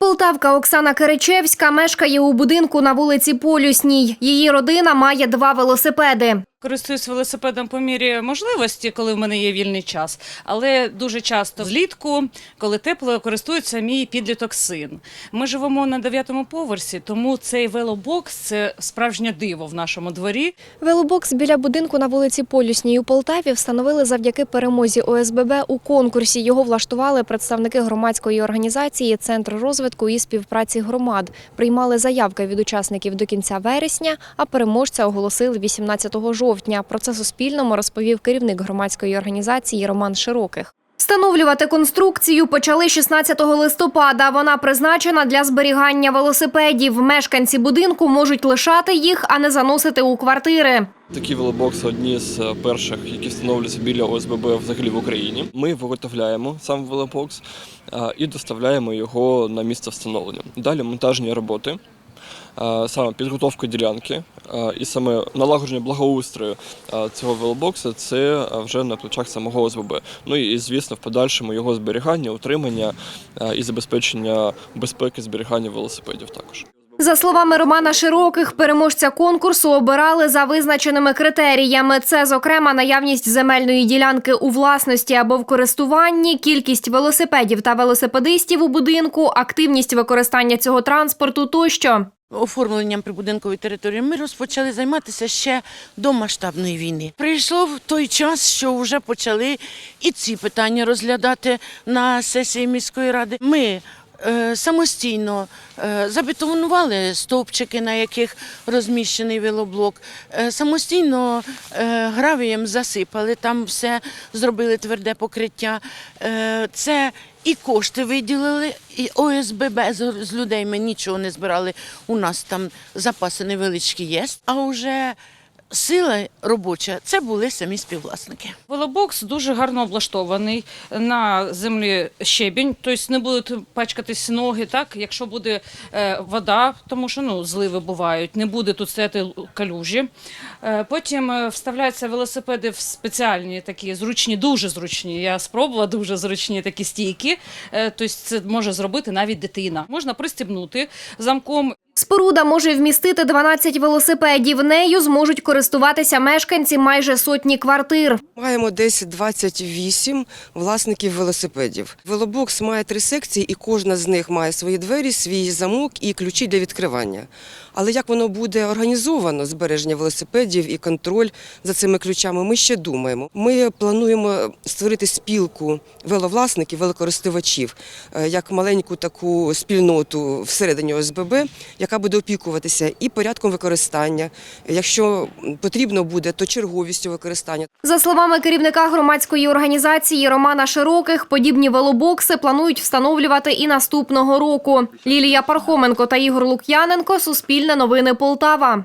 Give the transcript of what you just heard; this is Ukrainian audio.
不 Полтавка Оксана Киричевська мешкає у будинку на вулиці Полюсній. Її родина має два велосипеди. Користуюсь велосипедом по мірі можливості, коли в мене є вільний час. Але дуже часто влітку, коли тепло, користується мій підліток син. Ми живемо на дев'ятому поверсі, тому цей велобокс це справжнє диво в нашому дворі. Велобокс біля будинку на вулиці Полюсній у Полтаві встановили завдяки перемозі ОСББ у конкурсі. Його влаштували представники громадської організації Центр розвитку і співпраці громад. Приймали заявки від учасників до кінця вересня, а переможця оголосили 18 жовтня. Про це Суспільному розповів керівник громадської організації Роман Широких. Встановлювати конструкцію почали 16 листопада. Вона призначена для зберігання велосипедів. Мешканці будинку можуть лишати їх, а не заносити у квартири. Такі велобокси одні з е, перших, які встановлюються біля ОСББ взагалі в Україні. Ми виготовляємо сам велобокс е, і доставляємо його на місце встановлення. Далі монтажні роботи, саме підготовка ділянки е, і саме налагодження благоустрою е, цього велобокса це е, вже на плечах самого ОСББ. Ну і звісно, в подальшому його зберігання, утримання е, і забезпечення безпеки зберігання велосипедів також. За словами Романа Широких, переможця конкурсу обирали за визначеними критеріями. Це, зокрема, наявність земельної ділянки у власності або в користуванні, кількість велосипедів та велосипедистів у будинку, активність використання цього транспорту тощо. Оформленням прибудинкової території ми розпочали займатися ще до масштабної війни. Прийшло той час, що вже почали і ці питання розглядати на сесії міської ради. Ми самостійно е, забетонували стовпчики, на яких розміщений велоблок, е, самостійно е, гравієм засипали, там все зробили тверде покриття. Е, це і кошти виділили, і ОСББ з людей ми нічого не збирали. У нас там запаси невеличкі є. А вже сила робоча це були самі співвласники. Велобокс дуже гарно облаштований на землі щебінь, тобто не будуть пачкатись ноги, так якщо буде е, вода, тому що ну зливи бувають, не буде тут стояти калюжі. Е, потім е, вставляються велосипеди в спеціальні такі зручні, дуже зручні. Я спробувала дуже зручні такі стійки. Тобто це може зробити навіть дитина. Можна пристібнути замком Споруда може вмістити 12 велосипедів. Нею зможуть користуватися мешканці майже сотні квартир. Маємо десь 28 власників велосипедів. Велобокс має три секції, і кожна з них має свої двері, свій замок і ключі для відкривання. Але як воно буде організовано, збереження велосипедів і контроль за цими ключами, ми ще думаємо. Ми плануємо створити спілку веловласників, велокористувачів, е, як маленьку таку спільноту всередині ОСББ, яка буде опікуватися і порядком використання. Якщо потрібно буде, то черговістю використання. За словами керівника громадської організації Романа Широких, подібні велобокси планують встановлювати і наступного року. Лілія Пархоменко та Ігор Лук'яненко. Суспільне новини Полтава.